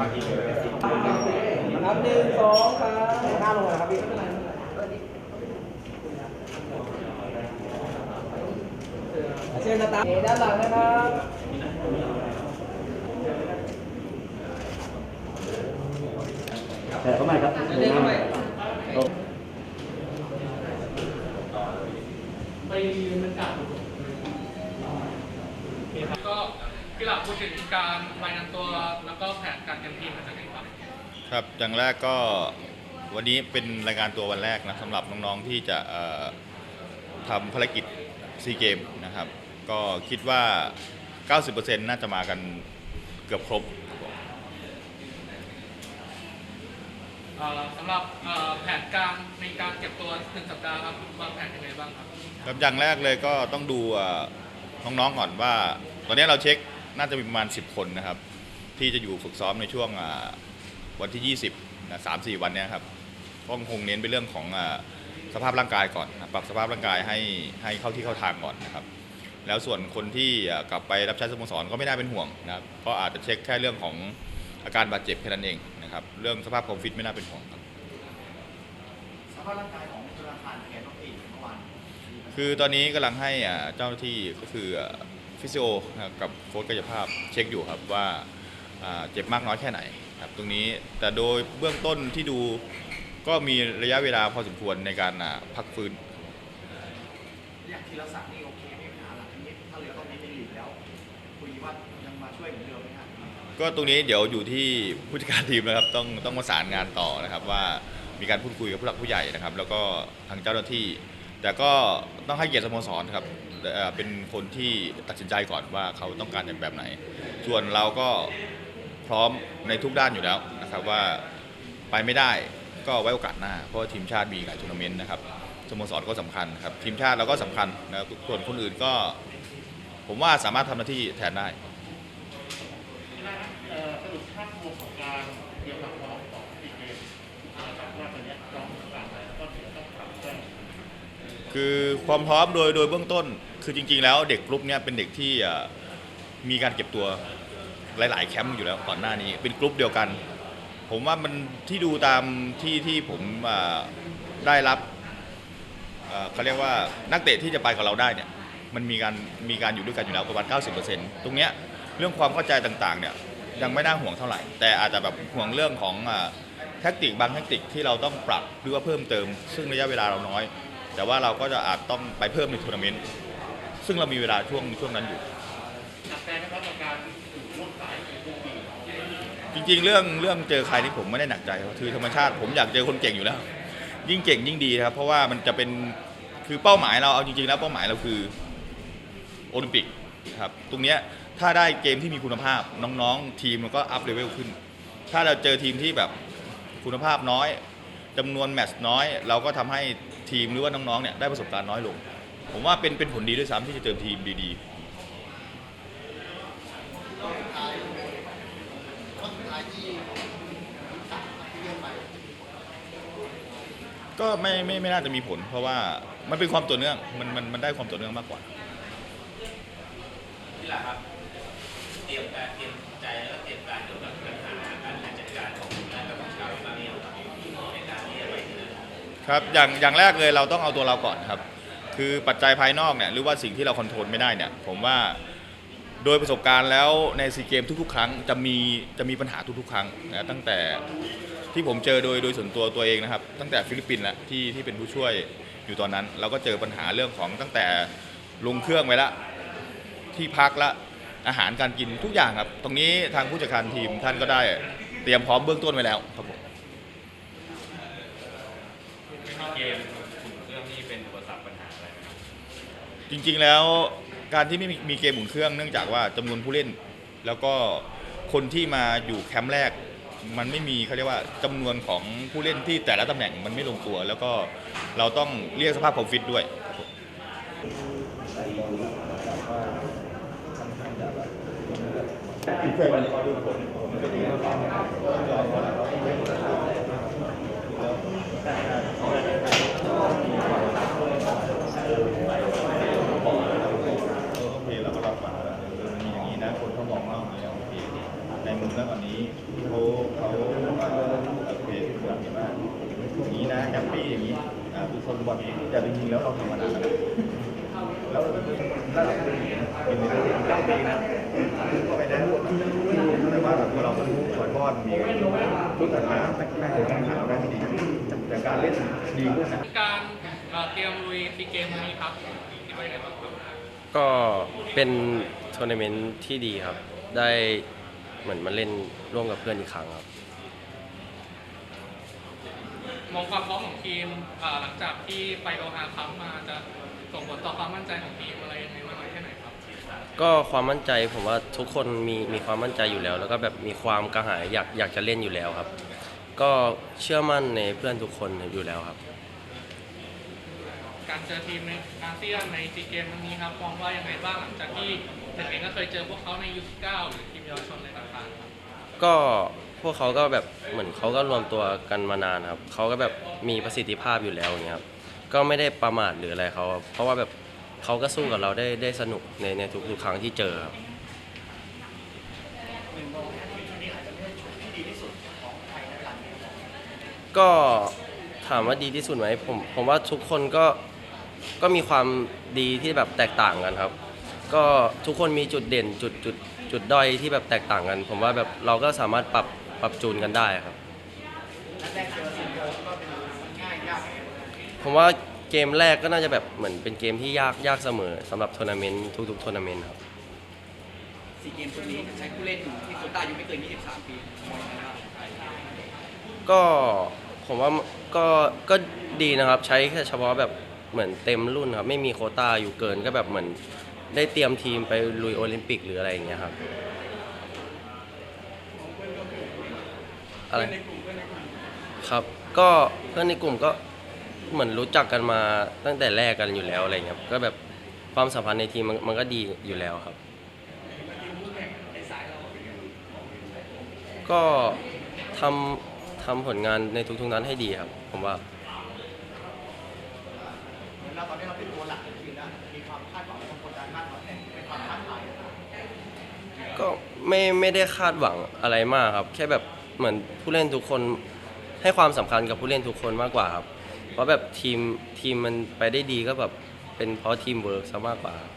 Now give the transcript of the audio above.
นับหนึ่งสองครับหน้าลงเลยครับพี่เชิญสตาร์ด้านหลังนะครับแต่เข้ามาครับเดินเข้ามาไปยืนมันกลับก็ พี่หลับพูดถึงการรายงานตัวแล้วก็แผนการเตรียมทีมมาจากไหนครับครับอย่างแรกก็วันนี้เป็นรายการตัววันแรกนะสำหรับน้องๆที่จะเอ่อทำภารกิจซีเกมนะครับ ก็คิดว่า 90%น่าจะมากันเกือบครบเอ่อสำหรับเอ่อแผนการในการเก็บตัวหนึ่งสัปดาห์ครับวางแผนยังไงบ้างครับครับอย่างแรกเลยก็ต้องดูเอ่อน้องๆก่อนว่า ตอนนี้เราเช็ค น่าจะมีประมาณ 10 คนนะครับ ที่จะอยู่ฝึกซ้อมในช่วงอ่าวันที่ 20นะสามสี่วันเนี้ยครับก็คงเน้นไปเรื่องของอ่าสภาพร่างกายก่อนนะปรับสภาพร่างกายให้ให้เข้าที่เข้าทางก่อนนะครับ แล้วส่วนคนที่อ่ากลับไปรับใช้สโมสรก็ไม่น่าเป็นห่วงนะครับก็อาจจะเช็คแค่เรื่องของอาการบาดเจ็บแค่นั้นเองนะครับ เรื่องสภาพความฟิตไม่น่าเป็นห่วงครับสภาพร่างกายของธนาคารแคนน้องเอกเมื่อวานคือตอนนี้กำลังให้อ่าเจ้าหน้าที่ก็คือ ฟิสิโอนะครับกับโค้ชกายภาพเช็คอยู่ครับว่าอ่าเจ็บมากน้อยแค่ไหนครับตรงนี้แต่โดยเบื้องต้นที่ดูก็มีระยะเวลาพอสมควรในการอ่าพักฟื้นอย่างทีละศักดิ์นี่โอเคไม่มีปัญหาหลังนี้ถ้าเหลือตอนนี้ในลีกแล้วคุยว่ายังมาช่วยเหมือนเดิมไหมครับก็ตรงนี้เดี๋ยวอยู่ที่ผู้จัดการทีมนะครับต้องต้องประสานงานต่อนะครับว่ามีการพูดคุยกับผู้หลักผู้ใหญ่นะครับ แล้วก็ทางเจ้าหน้าที่ แต่ก็ต้องให้เกียรติสโมสรครับ เป็นคนที่ตัดสินใจก่อนว่าเขาต้องการอย่างแบบไหน ส่วนเราก็พร้อมในทุกด้านอยู่แล้วนะครับว่าไปไม่ได้ก็ไว้โอกาสหน้า เพราะทีมชาติมีหลายทัวร์นาเมนต์นะครับสโมสรก็สำคัญครับทีมชาติเราก็สำคัญนะส่วนคนอื่นก็ ผมว่าสามารถทำหน้าที่แทนได้สรุปภาพรวมของการ คือความพร้อมโดยโดยเบื้องต้น คือจริง ๆ แล้วเด็กกลุ่มเนี้ยเป็นเด็กที่มีการเก็บตัวหลาย ๆ แคมป์อยู่แล้วก่อนหน้านี้ เป็นกลุ่มเดียวกัน ผมว่ามันที่ดูตามที่ที่ผมได้รับเขาเรียกว่านักเตะที่จะไปกับเราได้เนี่ยมันมีการมีการอยู่ด้วยกันอยู่แล้วประมาณ 90%ตรงเนี้ยเรื่องความเข้าใจต่างๆเนี่ยยังไม่น่าห่วงเท่าไหร่ แต่อาจจะแบบห่วงเรื่องของแท็กติกบางแท็กติกที่เราต้องปรับหรือว่าเพิ่มเติม ซึ่งระยะเวลาเราน้อย แต่ว่าเราก็จะอาจต้องไปเพิ่มในทัวร์นาเมนต์ซึ่งเรามีเวลาช่วงช่วงนั้นอยู่ หนักใจไหมครับกับการถูกร่วมสายในทุกปีจริงๆ เรื่องเรื่องเจอใครที่ผมไม่ได้หนักใจครับคือธรรมชาติผมอยากเจอคนเก่งอยู่แล้ว ยิ่งเก่งยิ่งดีครับ เพราะว่ามันจะเป็นคือเป้าหมายเราเอาจริงๆ แล้วเป้าหมายเราคือโอลิมปิกครับตรงเนี้ยถ้าได้เกมที่มีคุณภาพน้องๆ ทีมมันก็อัพเลเวลขึ้น ถ้าเราเจอทีมที่แบบคุณภาพน้อยจำนวนแมตช์น้อย เราก็ทำให้ ทีมหรือว่าน้องๆเนี่ยได้ประสบการณ์น้อยลง ผมว่าเป็นเป็นผลดีด้วยซ้ำที่จะเจอทีมดีๆ ก็ไม่ไม่ไม่น่าจะมีผล เพราะว่ามันเป็นความต่อเนื่องมันมันมันได้ความต่อเนื่องมากกว่า ครับอย่างอย่างแรกเลยเราต้องเอาตัวเราก่อนครับ คือปัจจัยภายนอกเนี่ยหรือว่าสิ่งที่เราคอนโทรลไม่ได้เนี่ยผมว่าโดยประสบการณ์แล้วในซีเกมทุกๆ ครั้งจะมีจะมีปัญหาทุกๆ ครั้งนะตั้งแต่ที่ผมเจอโดยโดยส่วนตัวตัวเองนะครับ ตั้งแต่ฟิลิปปินส์แล้วที่ที่เป็นผู้ช่วยอยู่ตอนนั้น เราก็เจอปัญหาเรื่องของตั้งแต่ลงเครื่องไว้ละที่พักละอาหารการกินทุกอย่างครับ ตรงนี้ทางผู้จัดการทีมท่านก็ได้เตรียมพร้อมเบื้องต้นไว้แล้วครับผม จริงๆแล้วการที่ไม่มีเกมหมุนเครื่องเนื่องจากว่าจำนวนผู้เล่น แล้วก็คนที่มาอยู่แคมป์แรก มันไม่มีเขาเรียกว่าจำนวนของผู้เล่นที่แต่ละตำแหน่งมันไม่ลงตัว แล้วก็เราต้องเรียกสภาพความฟิตด้วยครับผมโอเคเราก็รับฟังแล้วเออมันมีอย่างนี้นะ คนเขาบอกว่าอย่างนี้โอเคในมุมแล้วตอนนี้เขาเขาเอ่อโอเคทุกคนเห็นว่าอย่างนี้นะแฮปปี้อย่างนี้ อ่าทุกคนบอลแต่จริงๆแล้วเราทำมานานแล้วแล้วเราเป็นระดับเป็นเป็นในเรื่องเก้าปีนะก็ไปได้แต่ว่าแบบเราต้องถอยบอลมีทุกสถานแต่แม่งการหาได้ดีแต่การเล่นดีขึ้นนะการเตรียมลุยซีเกมนี้ครับคิดว่าไงบ้างครับก็เป็นทัวร์นาเมนต์ที่ดีครับ ได้เหมือนมาเล่นร่วมกับเพื่อนอีกครั้งครับ มองความพร้อมของทีมเอ่อหลังจากที่ไปโอฮาคัพมาจะส่งผลต่อความมั่นใจของทีมอะไรยังไงมากน้อยแค่ไหนครับ ก็ความมั่นใจผมว่าทุกคนมีมีความมั่นใจอยู่แล้ว แล้วก็แบบมีความกระหายอยากอยากจะเล่นอยู่แล้วครับ ก็เชื่อมั่นในเพื่อนทุกคนอยู่แล้วครับ การเจอทีมในอาเซียนในซีเกมครั้งนี้ครับมองว่ายังไงบ้างหลังจากที่เด็กเองก็เคยเจอพวกเขาในยู9หรือทีมเยาวชนอะไรต่างๆครับก็ พวกเขาก็แบบเหมือนเขาก็รวมตัวกันมานานครับเขาก็แบบมีประสิทธิภาพอยู่แล้วอย่างเงี้ยครับก็ไม่ได้ประมาทหรืออะไรเขาครับเพราะว่าแบบเขาก็สู้กับเราได้ได้สนุกในในทุกๆครั้งที่เจอครับ ก็ถามว่าดีที่สุดไหมผมผมว่าทุกคนก็ก็มีความดีที่แบบแตกต่างกันครับ ก็ทุกคนมีจุดเด่นจุดจุดจุดด้อยที่แบบแตกต่างกัน ผมว่าแบบเราก็สามารถปรับ ปรับจูนกันได้ครับนัดแรกเจอสิงคโปร์ก็เป็นง่ายยากผมว่าเกมแรกก็น่าจะแบบเหมือนเป็นเกมที่ยากยากเสมอสำหรับทัวร์นาเมนต์ทุกๆทัวร์นาเมนต์ครับซีเกมชุดนี้ใช้ผู้เล่นที่โควต้าอายุไม่เกิน 23 ปีมองยังไงบ้างก็ผมว่าก็ก็ดีนะครับ ใช้แค่เฉพาะแบบเหมือนเต็มรุ่นครับ ไม่มีโควต้าอยู่เกินก็แบบเหมือนได้เตรียมทีมไปลุยโอลิมปิกหรืออะไรอย่างเงี้ยครับ อะไรครับ ก็เพื่อนในกลุ่มก็เหมือนรู้จักกันมาตั้งแต่แรกกันอยู่แล้วอะไรเงี้ยครับก็แบบความสัมพันธ์ในทีมมันมันก็ดีอยู่แล้วครับ ก็ทำทำผลงานในทุกๆนั้นให้ดีครับ ผมว่า เหมือนเราตอนนี้เราเป็นตัวหลักของทีมนะมีความคาดหวังความกดดันมากน้อยแค่ไหนเป็นความท้าทาย ก็ไม่ไม่ได้คาดหวังอะไรมากครับ แค่แบบ เหมือนผู้เล่นทุกคนให้ความสำคัญกับผู้เล่นทุกคนมากกว่าครับ เพราะแบบทีมทีมมันไปได้ดีก็แบบเป็นเพราะทีมเวิร์กซะมากกว่าครับ